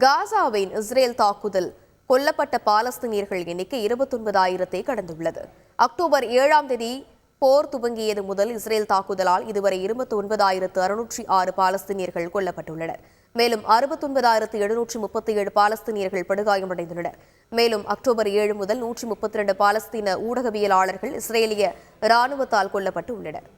காசாவின் இஸ்ரேல் தாக்குதல் கொல்லப்பட்ட பாலஸ்தீனியர்கள் எண்ணிக்கை இருபத்தொன்பதாயிரத்தை கடந்துள்ளது. அக்டோபர் ஏழாம் தேதி போர் துவங்கியது முதல் இஸ்ரேல் தாக்குதலால் இதுவரை இருபத்தி ஒன்பதாயிரத்து அறுநூற்றி ஆறு பாலஸ்தீனியர்கள் கொல்லப்பட்டுள்ளனர். மேலும் அறுபத்தொன்பதாயிரத்து எழுநூற்றி முப்பத்தி ஏழு பாலஸ்தீனியர்கள் படுகாயமடைந்துள்ளனர். மேலும் அக்டோபர் ஏழு முதல் நூற்றி முப்பத்தி இரண்டு பாலஸ்தீன ஊடகவியலாளர்கள் இஸ்ரேலிய இராணுவத்தால் கொல்லப்பட்டு உள்ளனர்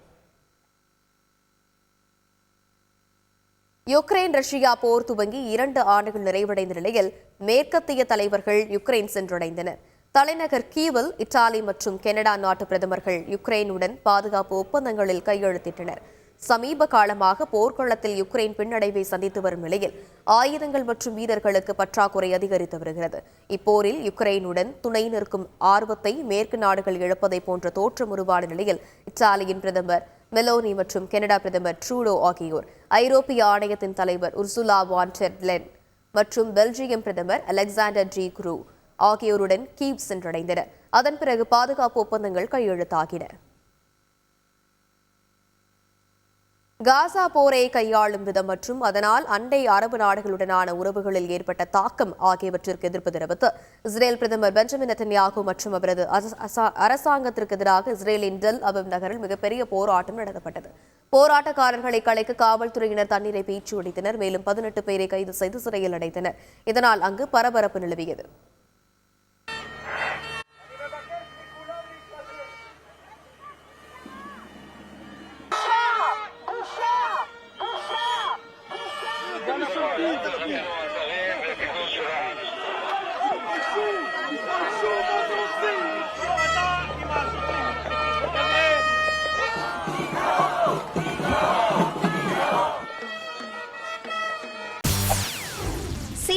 யுக்ரைன் ரஷ்யா போர் துவங்கி இரண்டு ஆண்டுகள் நிறைவடைந்த நிலையில் மேற்கத்திய தலைவர்கள் யுக்ரைன் சென்றடைந்தனர். தலைநகர் கீவில் இத்தாலி மற்றும் கனடா நாட்டு பிரதமர்கள் யுக்ரைனுடன் பாதுகாப்பு ஒப்பந்தங்களில் கையெழுத்திட்டனர். சமீப காலமாக போர்க்களத்தில் யுக்ரைன் பின்னடைவை சந்தித்து வரும் நிலையில் ஆயுதங்கள் மற்றும் வீரர்களுக்கு பற்றாக்குறை அதிகரித்து வருகிறது. இப்போரில் யுக்ரைனுடன் துணை நிற்கும் ஆர்வத்தை மேற்கு நாடுகள் இழப்பதை போன்ற தோற்றம் உருவான நிலையில் இத்தாலியின் பிரதமர் மெலோனி மற்றும் கனடா பிரதமர் ட்ரூடோ ஆகியோர் ஐரோப்பிய ஆணையத்தின் தலைவர் உர்சுலா வான்டெர்லென் மற்றும் பெல்ஜியம் பிரதமர் அலெக்சாண்டர் ஜி குரூ ஆகியோருடன் கீவ் சென்றடைந்தனர். அதன் பிறகு பாதுகாப்பு ஒப்பந்தங்கள் கையெழுத்தாகின. காசா போரை கையாளும் விதம் மற்றும் அதனால் அண்டை அரபு நாடுகளுடனான உறவுகளில் ஏற்பட்ட தாக்கம் ஆகியவற்றிற்கு எதிர்ப்பு தெரிவித்து இஸ்ரேல் பிரதமர் பெஞ்சமின் நெத்தன்யாகு மற்றும் அவரது அசா- அரசாங்கத்திற்கு எதிராக இஸ்ரேலின் டெல் அவிவ் நகரில் மிகப்பெரிய போராட்டம் நடத்தப்பட்டது. போராட்டக்காரர்களை கலைக்க காவல்துறையினர் தண்ணீரை பீச்சு அடித்தனர் மேலும் பதினெட்டு பேரை கைது செய்து சிறையில் அடைத்தனர். இதனால் அங்கு பரபரப்பு நிலவியது.